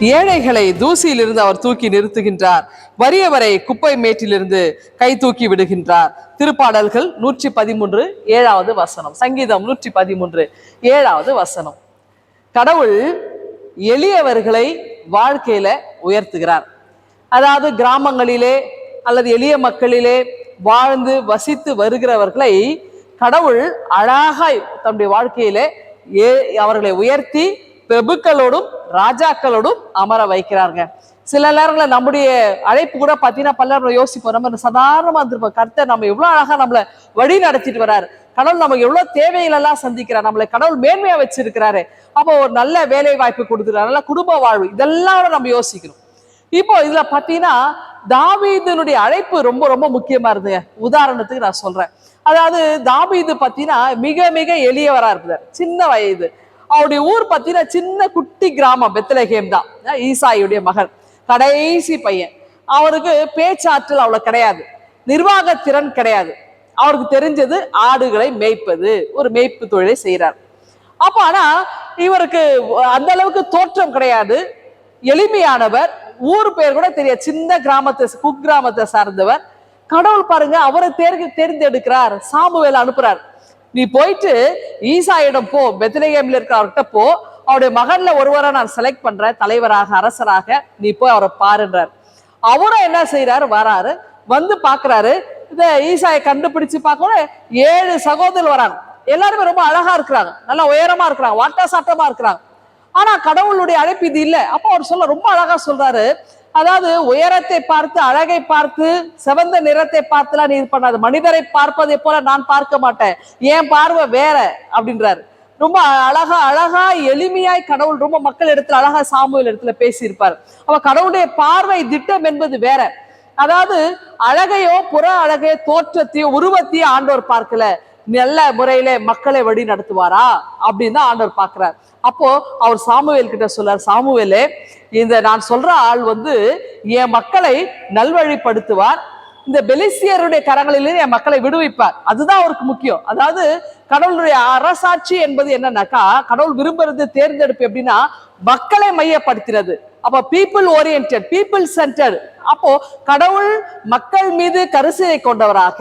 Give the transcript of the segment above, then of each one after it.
ஏழைகளை தூசியிலிருந்து அவர் தூக்கி நிறுத்துகின்றார். வறியவரை குப்பை மேட்டிலிருந்து கை தூக்கி விடுகின்றார். திருப்பாடல்கள் நூற்றி பதிமூன்று ஏழாவது வசனம். சங்கீதம் நூற்றி பதிமூன்று ஏழாவது வசனம். கடவுள் எளியவர்களை வாழ்க்கையில உயர்த்துகிறார். அதாவது கிராமங்களிலே அல்லது எளிய மக்களிலே வாழ்ந்து வசித்து வருகிறவர்களை கடவுள் அழகாய் தன்னுடைய வாழ்க்கையிலே ஏ அவர்களை உயர்த்தி பிரபுக்களோடும் ராஜாக்களோடும் அமர வைக்கிறாங்க சில நேரங்களில் நம்முடைய அழைப்பு கூட பார்த்தீங்கன்னா பல்ல யோசிப்போம். நம்ம சாதாரணமாக இருந்திருப்போம். கருத்தை நம்ம எவ்வளோ அழகாக நம்மளை வழி நடத்திட்டு வர்றாரு கடவுள் நமக்கு எவ்வளோ தேவைகளெல்லாம் சந்திக்கிறார். நம்மளை கடவுள் மேன்மையாக வச்சிருக்கிறாரு. அப்போ ஒரு நல்ல வேலை வாய்ப்பு கொடுக்குறாரு. நல்ல குடும்ப வாழ்வு. இதெல்லாம் நம்ம யோசிக்கணும். இப்போ இதுல பாத்தீங்கன்னா தாவீதனுடைய அழைப்பு ரொம்ப ரொம்ப முக்கியமா இருந்தது உதாரணத்துக்கு நான் சொல்றேன். அதாவது தாவீது பாத்தீங்கன்னா மிக மிக எளியவரா இருந்தார் சின்ன வயது. அவருடைய ஊர் பார்த்தீங்கன்னா சின்ன குட்டி கிராமம் பெத்தலகேம் தான். ஈசாயுடைய மகன். கடைசி பையன். அவருக்கு பேச்சாற்றல் அவ்வளோ கிடையாது. நிர்வாக திறன் கிடையாது. அவருக்கு தெரிஞ்சது ஆடுகளை மேய்ப்பது ஒரு மேய்ப்பு தொழிலை செய்கிறார் அப்போ ஆனால் இவருக்கு அந்த அளவுக்கு தோற்றம் கிடையாது. எளிமையானவர். ஊர் பேர் கூட தெரியாது. சின்ன கிராமத்தை குக்கிராமத்தை சார்ந்தவர். கடவுள் பாருங்க அவரை தேர்ந்து தேர்ந்தெடுக்கிறார். சாமுவேல் அனுப்புறார். நீ போயிட்டு ஈசாயிடம் போ பெத்லேகேம்ல இருக்கிற அவர்கிட்ட போ. அவருடைய மகன்ல ஒருவரை நான் செலக்ட் பண்றேன் தலைவராக அரசராக. நீ போய் அவரை பாருன்றார். அவரும் என்ன செய்யறாரு வராரு. வந்து பாக்குறாரு இந்த ஈசாயை கண்டுபிடிச்சு பார்க்க ஏழு சகோதரர் வராங்க. எல்லாருமே ரொம்ப அழகா இருக்கிறாங்க. நல்லா உயரமா இருக்கிறாங்க. வாட்டா சாட்டமா இருக்கிறாங்க. ஆனா கடவுளுடைய அழைப்பு இது இல்லை. அப்போ அவர் சொல்ல ரொம்ப அழகா சொல்றாரு. அதாவது உயரத்தை பார்த்து அழகை பார்த்து சிவந்த நிறத்தை பார்த்துலாம் நீ இது பண்ணாது. மனிதரை பார்ப்பதை போல நான் பார்க்க மாட்டேன். என் பார்வை வேற அப்படின்றாரு. ரொம்ப அழகா அழகா எளிமையாய் கடவுள் ரொம்ப மக்கள் இடத்துல அழகா சாமுவேல் இடத்துல பேசியிருப்பார். அவ கடவுளுடைய பார்வை திட்டம் என்பது வேற. அதாவது அழகையோ புற அழகையோ தோற்றத்தையோ உருவத்தையோ ஆண்டவர் பார்க்கல. நல்ல முறையில மக்களை வழி நடத்துவாரா? அப்படின்னு தான் ஆண்டவர் பார்க்கிறார். அப்போ அவர் சாமுவேல் கிட்ட சொல்றார் சாமுவேலே இந்த நான் சொல்ற ஆள் வந்து என் மக்களை நல்வழிப்படுத்துவார். இந்த பெலிசியருடைய கரங்களிலே என் மக்களை விடுவிப்பார். அதுதான் அவருக்கு முக்கியம். அதாவது கடவுளுடைய அரசாட்சி என்பது என்னன்னாக்கா கடவுள் விரும்புறது தேர்ந்தெடுப்பு எப்படின்னா மக்களை மையப்படுத்தினது. அப்ப பீப்புள் ஓரியன்ட் பீப்புள் சென்டர் அப்போ கடவுள் மக்கள் மீது கரிசையை கொண்டவராக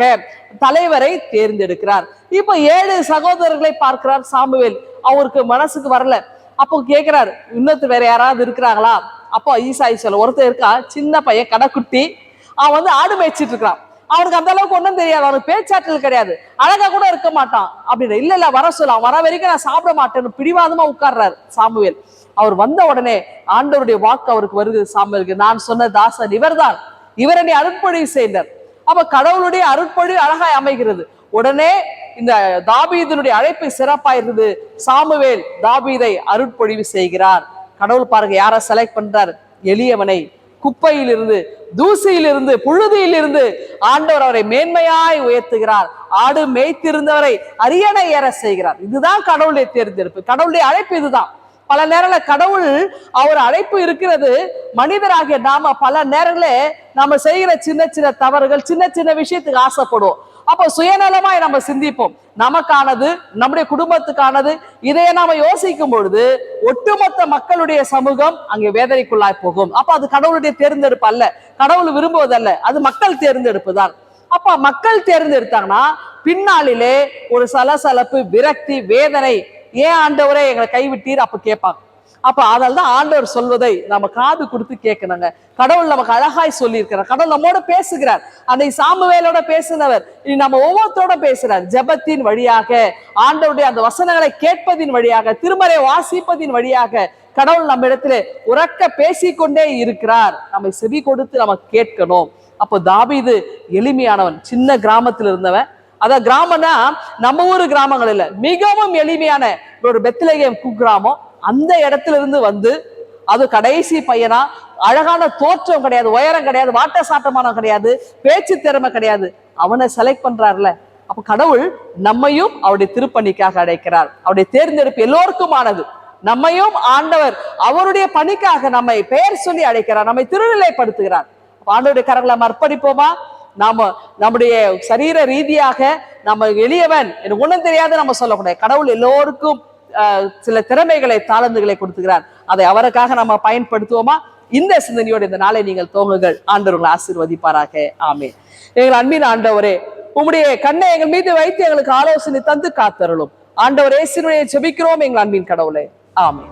தலைவரை தேர்ந்தெடுக்கிறார். இப்போ ஏழு சகோதரர்களை பார்க்கிறார் சாமுவேல். அவருக்கு மனசுக்கு வரல. அப்போ கேட்கிறாரு இன்னொருத்தர் வேற யாராவது இருக்கிறாங்களா? அப்போ ஈசாய் சொல்ல ஒருத்தர் இருக்கா? சின்ன பையன் கடைக்குட்டி. அவன் வந்து ஆடு மேய்ச்சிட்டு இருக்கிறான். அவனுக்கு அந்த அளவுக்கு ஒன்றும் தெரியாது. அவனுக்கு பேச்சாற்றல் கிடையாது. அழகா கூட இருக்க மாட்டான். அப்படின்னு இல்ல இல்ல வர சொல்லலாம் வர வரைக்கும் நான் சாப்பிட மாட்டேன்னு பிடிவாதமா உட்கார்றாரு சாமுவேல். அவர் வந்த உடனே ஆண்டவருடைய வாக்கு அவருக்கு வருது சாமுவேலுக்கு. நான் சொன்ன தாசன் இவர்தான். இவர் என்னை அருட்பொழிவு செய்தார். அப்ப கடவுளுடைய அருட்பொழிவு அழகாய் அமைகிறது. உடனே இந்த தாபீதனுடைய அழைப்பு சிறப்பாயிருந்தது. சாமுவேல் தாபீதை அருட்பொழிவு செய்கிறார். கடவுள் பாருங்க யாரை செலக்ட் பண்றார்? எளியவனை. குப்பையிலிருந்து தூசியிலிருந்து புழுதியிலிருந்து ஆண்டவர் அவரை மேன்மையாய் உயர்த்துகிறார். ஆடு மேய்த்திருந்தவரை அரியணை ஏற செய்கிறார். இதுதான் கடவுளுடைய தேர்ந்தெடுப்பு. கடவுளுடைய அழைப்பு இதுதான். பல நேரங்கள கடவுள் அவர் அழைப்பு இருக்கிறது மனிதராகிய நாம பல நேரங்களே நாம செய்கிற சின்ன சின்ன தவறுகள் சின்ன சின்ன விஷயத்துக்கு ஆசைப்படுவோம். அப்போ சுயநலமாய் நம்ம சிந்திப்போம். நமக்கானது நம்முடைய குடும்பத்துக்கானது இதையே நாம யோசிக்கும் பொழுது ஒட்டுமொத்த மக்களுடைய சமூகம் அங்கே வேதனைக்குள்ளாய் போகும். அப்ப அது கடவுளுடைய தேர்ந்தெடுப்பு அல்ல. கடவுள் விரும்புவதல்ல. அது மக்கள் தேர்ந்தெடுப்பு தான். அப்ப மக்கள் தேர்ந்தெடுத்தாங்கன்னா பின்னாளிலே ஒரு சலசலப்பு விரக்தி வேதனை ஏன் ஆண்டவரே எங்களை கைவிட்டீர்? அப்ப கேட்பாங்க. அப்ப அதால் தான் ஆண்டவர் சொல்வதை நம்ம காது கொடுத்து கேட்கணுங்க. கடவுள் நமக்கு அழகாய் சொல்லியிருக்கிறார். கடவுள் நம்மோட பேசுகிறார். அந்த சாமுவேலோட பேசினவர். இனி நம்ம ஒவ்வொருத்தரோட பேசுறார். ஜெபத்தின் வழியாக ஆண்டவருடைய அந்த வசனங்களை கேட்பதின் வழியாக திருமறை வாசிப்பதின் வழியாக கடவுள் நம்ம இடத்துல உறக்க பேசிக்கொண்டே இருக்கிறார். நம்மை செவி கொடுத்து நம்ம கேட்கணும். அப்போ தாபீது எளிமையானவன். சின்ன கிராமத்துல இருந்தவன். அதான் கிராமம்னா நம்ம ஊர் கிராமங்கள் இல்ல. மிகவும் எளிமையான ஒரு பெத்திலகம் குக்கிராமம். அந்த இடத்துல இருந்து வந்து அது கடைசி பையனா? அழகான தோற்றம் கிடையாது உயரம் கிடையாது வாட்ட சாட்டமானம் கிடையாது பேச்சு திறமை கிடையாது. அவனை செலக்ட் பண்றாருல அப்ப கடவுள் நம்மையும் அவருடைய திருப்பணிக்காக அழைக்கிறார். அவருடைய தேர்ந்தெடுப்பு எல்லோருக்குமானது. நம்மையும் ஆண்டவர் அவருடைய பணிக்காக நம்மை பெயர் சொல்லி அழைக்கிறார் நம்மை திருநிலைப்படுத்துகிறார். அப்ப ஆண்டவருடைய கரங்களை அர்ப்பணிப்போமா? நாம நம்முடைய சரீர ரீதியாக நம்ம எளியவன் எனக்கு ஒண்ணும் தெரியாது நம்ம சொல்லக்கூடாது. கடவுள் எல்லோருக்கும் சில திறமைகளை தாளந்துகளை கொடுத்துக்கிறார். அதை அவருக்காக நம்ம பயன்படுத்துவோமா? இந்த சிந்தனையோடு இந்த நாளை நீங்கள் தோங்குங்கள் ஆண்டவர் உங்களை ஆசீர்வதிப்பாராக. ஆமே எங்கள் அன்பின் ஆண்டவரே உம்முடைய கண்ணை எங்கள் மீது வைத்து எங்களுக்கு ஆலோசனை தந்து காத்தருளும். ஆண்டவர் ஏசினுடைய ஜெபிக்கிறோம் எங்கள் அன்பின் கடவுளே. ஆமே